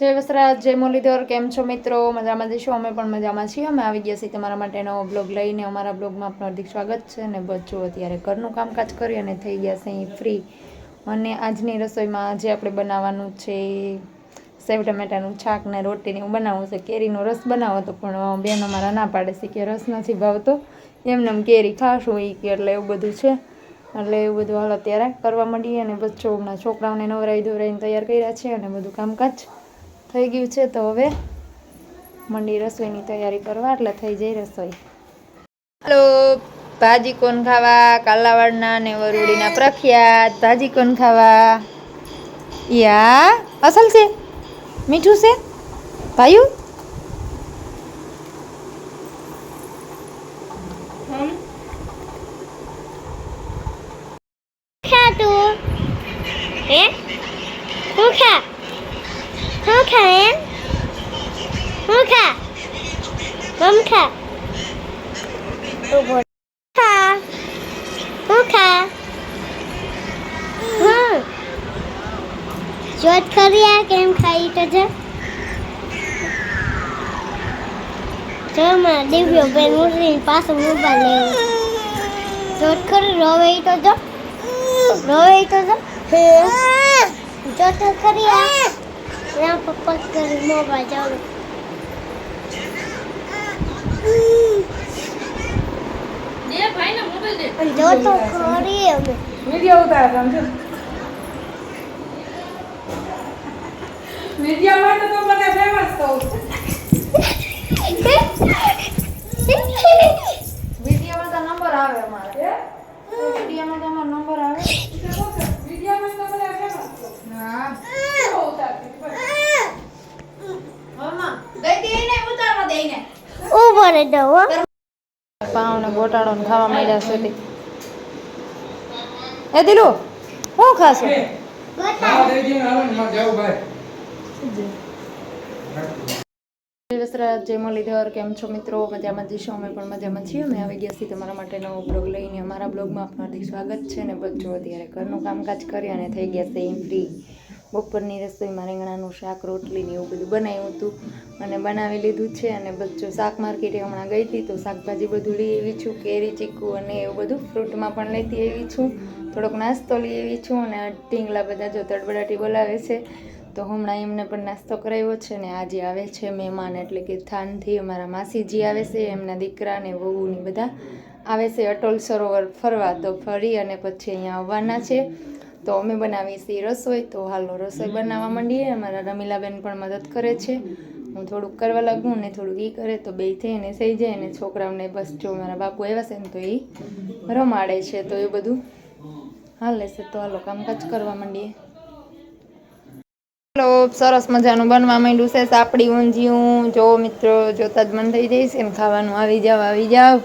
જય વસરાજ, જય મુરલીધર, કેમ છો મિત્રો? મજામાં જઈશું અમે પણ મજામાં છીએ. અમે આવી ગયા છીએ તમારા માટેનો બ્લોગ લઈને. અમારા બ્લોગમાં આપનું હાર્દિક સ્વાગત છે અને બચ્ચો અત્યારે ઘરનું કામકાજ કરી અને થઈ ગયા છે ફ્રી અને આજની રસોઈમાં આજે આપણે બનાવવાનું છે સેવ ટમેટાનું છાક ને રોટીને એવું બનાવવું છે. કેરીનો રસ બનાવો તો પણ બેન અમારા ના પાડે છે કે રસ નથી ભાવતો. એમને એમ કેરી ખાશું એ કે એટલે એવું બધું છે. એટલે એવું બધું હાલ અત્યારે કરવા માંડીએ અને બચ્ચો હમણાં છોકરાઓને નવરાઈ ધોરાઈને તૈયાર કર્યા છે અને બધું કામકાજ થઈ ગયું છે તો હવે મંડી રસોઈની તૈયારી કરવા, એટલે થઈ જાય રસોઈ. હલો, ભાજી કોણ ખાવા? કાલાવાડના ને વરુડીના પ્રખ્યાત. ભાજી કોણ ખાવા? યા, અસલ છે? મીઠું છે? ભાઈયું ખા તું હે હું ખા હું ખા એમ હું ખા ખા ઊભો ખા હું જોત કર્યા કેમ ખાઈ તો છે જો. માં દિવ્યો બેન ઉઠીને પાછો મોબાઈલ લે જોત કરી રોવે તો જો. રોવે તો જો. જો તો કરી આ ના પપ્પા કરી મોબાઈલ ચાલુ. જો તો કરી અમે વીડિયો ઉતારે સમજો? વિડીયોમાં તો મને ફેમસ થવું વિડીયોમાં તો નંબર આવે અમારે વિડીયોમાં તો અમારો નંબર આવે વિડીયોમાં તો મને ફેમસ હા મમ્મા ગઈ દી ને ઉતારવા દઈને ઊભો રહી દો હો ગોટાળો ને ખાવા માંડ્યા સુધી. એ દિલુ શું ખાશો? વસરાજ જય મુરલીધર કેમ છો મિત્રો? મજામાં જઈશું અમે પણ મજામાં છીએ. અમે આવી ગયા છીએ તમારા માટે નવો બ્લોગ લઈને. અમારા બ્લોગમાં આપનું હાર્દિક સ્વાગત છે ને બચ્ચો અત્યારે ઘરનું કામકાજ કરી અને થઈ ગયા છે ફ્રી બપોરની રસોઈમાં રીંગણાનું શાક રોટલીને એવું બધું બનાવ્યું હતું. અને બનાવી લીધું છે અને બચ્ચો શાક માર્કેટે હમણાં ગઈ હતી તો શાકભાજી બધું લઈ આવી છું. કેરી, ચીકુ અને એવું બધું ફ્રૂટમાં પણ લેતી આવી છું. થોડોક નાસ્તો લઈ આવી છું અને ટીંગલા બધા જો તડબડાટી બોલાવે છે, તો હમણાં એમને પણ નાસ્તો કરાવ્યો છે ને આજે આવે છે મહેમાન. એટલે કે થાનથી અમારા માસીજી આવે છે, એમના દીકરા ને વહુને બધા આવે છે અટલ સરોવર ફરવા. તો ફરી અને પછી અહીંયા આવવાના છે. તો અમે બનાવીએ છીએ રસોઈ તો હાલો રસોઈ બનાવવા માંડીએ. અમારા રમીલાબેન પણ મદદ કરે છે. હું થોડુંક કરવા લાગું ને થોડુંક એ કરે તો બે થઈ ને થઈ જાય ને છોકરાઓને બસ જો મારા બાપુ આવ્યા છે ને તો એ રમાડે છે તો એ બધું. હાલે છે તો હાલો કામકાજ કરવા માંડીએ. ચાલો સરસ મજાનું બનવા માંડ્યું છે સાપડી ઊંધિયું. જો મિત્રો જોતા જ મન થઈ જાય છે ને ખાવાનું. આવી જાવ આવી જાવ.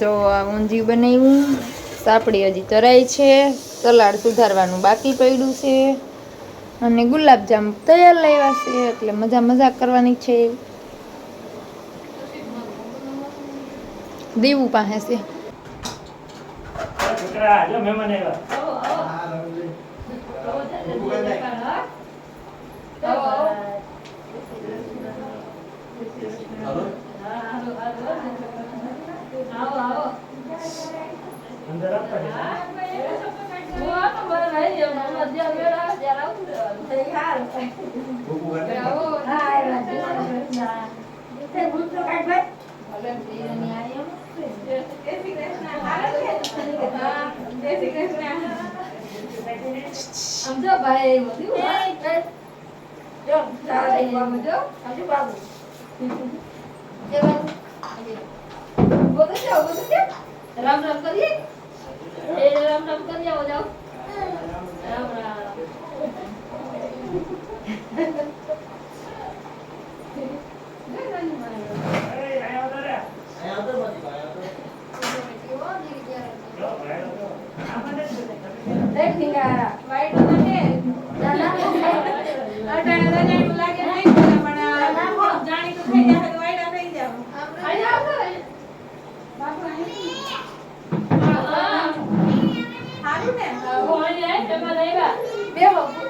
જો આ ઊંધિયું બનાવ્યું. સાપડી હજી તરાઈ છે. સલાડ સુધારવાનું બાકી પડ્યું છે. અને ગુલાબજામ તૈયાર લાવ્યા છે એટલે મજા મજા કરવાની છે. દેવું પાસે છે. છોકરા જો મહેમાન આવ્યા. અંદર આપવા દે. સમજો ભાઈ જો બાબુ જે રામ રામ કરીએ? એ રામ રામ કરી આવો જાઓ રામ રામ એ, અહીંયા આવતા રહ્યા. જો, ભાઈ આવતો. આમાં નથી બધા. દેખ નિંગા વાઈટ મને દાદા અટાણે તો જાણું લાગે નહીં પણ જાણી તો થઈ જાય તો વાઈડા થઈ જાવ અહીંયા આવતો બાપુ સારું ને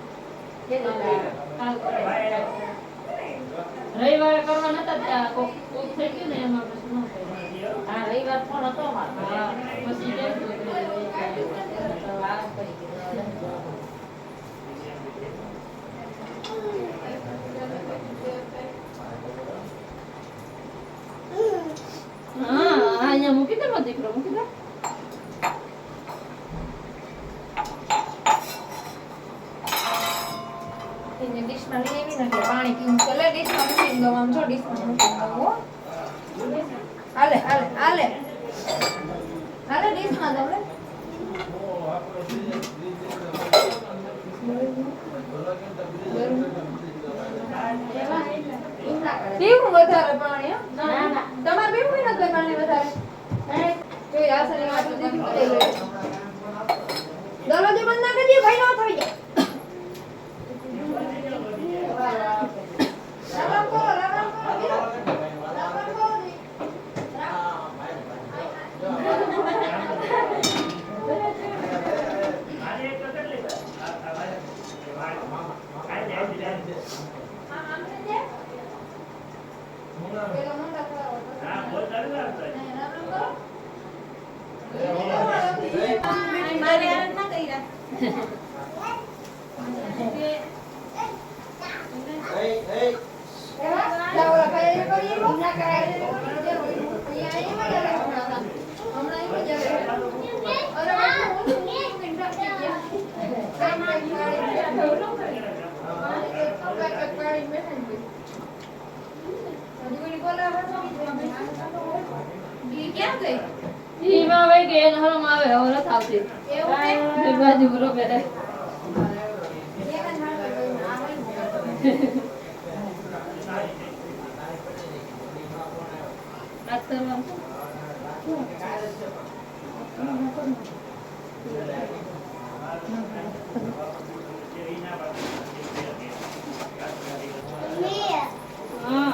રવિવારે કરવા નતા કોક થઈ ગયું ને એમાં પછી ન કર્યું. હા પછી કેમ થયું પછી કેમ હા, અહીંયા મૂકી દે દીકરો મૂકી દે એને ડીશમાં લઈ આવી ને એટલે પાણી પીવું ચલે ડીશમાં મૂકીને દઉં આમ જો ડીશમાં મૂકીને દઉં હો. હાલે હાલે હાલે. હાલે ડીશમાં દઉં પીવું વધારે પાણી તમારે પીવું નથી પાણી વધારે? જોઈ આ આટલું દીધું તો લઈ દરવાજો બંધ ના કરીએ ભાઈ ના થઈ જાય રામ રામ કરો રામ રામ કરો બીરો. રામ રામ કરો જી. આજે એક તો કેટલી વાર? આ- આ ભાઈ. એ વાળ. કાંઈ જાય છે, જાય છે. આમ આમ થઈ જાય. પેલો મુંડા ખરાબ હતો. હા, બહુ સારું કામ કરે. નહીં, રામ રામ કરો. મારે આ ના કર્યા જા ઓલા ભાઈ એ કરીએ લો. ના કરાય એ કરીએ. અહીંયા એમાં જ આવે હમણાં. હમણાં એમાં જ આવે. અરે બાપુ, હું શું મિનિટ થઈ ગયા. કાંઈ કાંઈ કાંઈ. મારે તો એટલો કાંઈ કાંઈ કાઢીને બેઠા ને ભાઈ. હજી કોઈની બોલાવે છે? ઈ ક્યાં ગઈ? ઈમાં વહી ગઈ એને હરમ આવે હવે નથી આવતી એવું છે? એ બાજુ બરોબર હે. એક જ હાલ ગઈ. આવે ને. વાત કરવાનું હા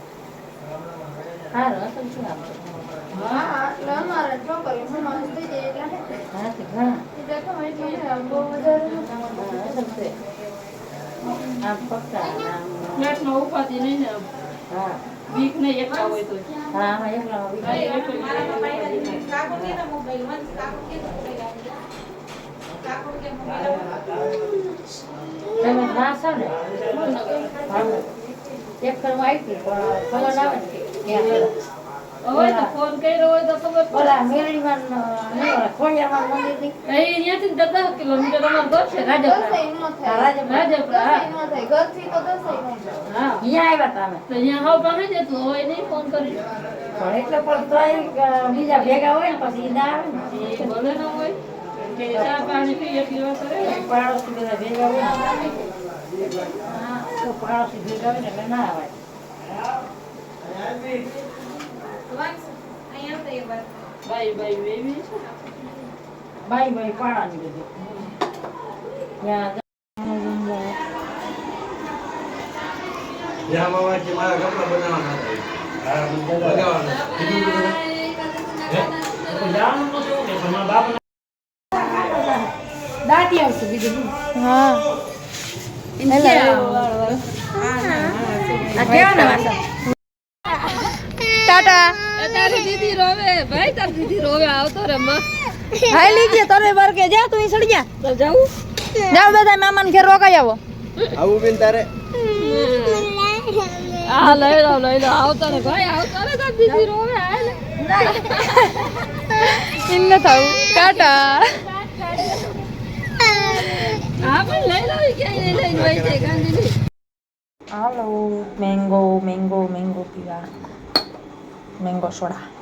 હા જાય એટલે હા હા છે. ને, બહુ કરવા ને હોય તો ફોન કર્યો હોય તો ખબર એ અહીંયાથી દસ કિલોમીટર અમારું ઘર છે રાજપરા. દસેય ન થાય. રાજપરા. હા. દસેય ન થાય. ઘરથી તો દસેય ન થાય. હા. તો અહીંયા હાવ પાસે જતું હોય નહીં ફોન કરી એટલે પણ બીજા ભેગા હોય ને પછી ના. આવે ભલે ન હોય ચા પાણી પી એટલી વાર કરે પાડોશી બધા ભેગા હોય. તો પાડોશી ભેગા હોય ને એટલે ના આવે. બાઈ બાઈ પાડાની બધી. મામા કે મારા કપડા બનાવવાના હતા. બનાવવાના. દાટી આવશે બીજું. હા? ટાટા. તારી દીદી રોવે. ભાઈ તારી દીદી રોવે. આવતો રે માં. હાઈ લઈ ગયા તને બર કે જા તું સડી જા. તો જાઉં? જાઓ બધા મામાને ઘેર રોકાઈ આવો. આવું બેન તારે? હા લઈ લો લઈ લો. આવતો રે ભાઈ આવતો રે તારી દીદી રોવે. હાલ ઇન ન ટાટા. હા પણ લઈ લો ઈ ક્યાંય નહીં જાય ગાંધીની હાલો મેંગો મેંગો મેંગો પીવા મેંગો સોડા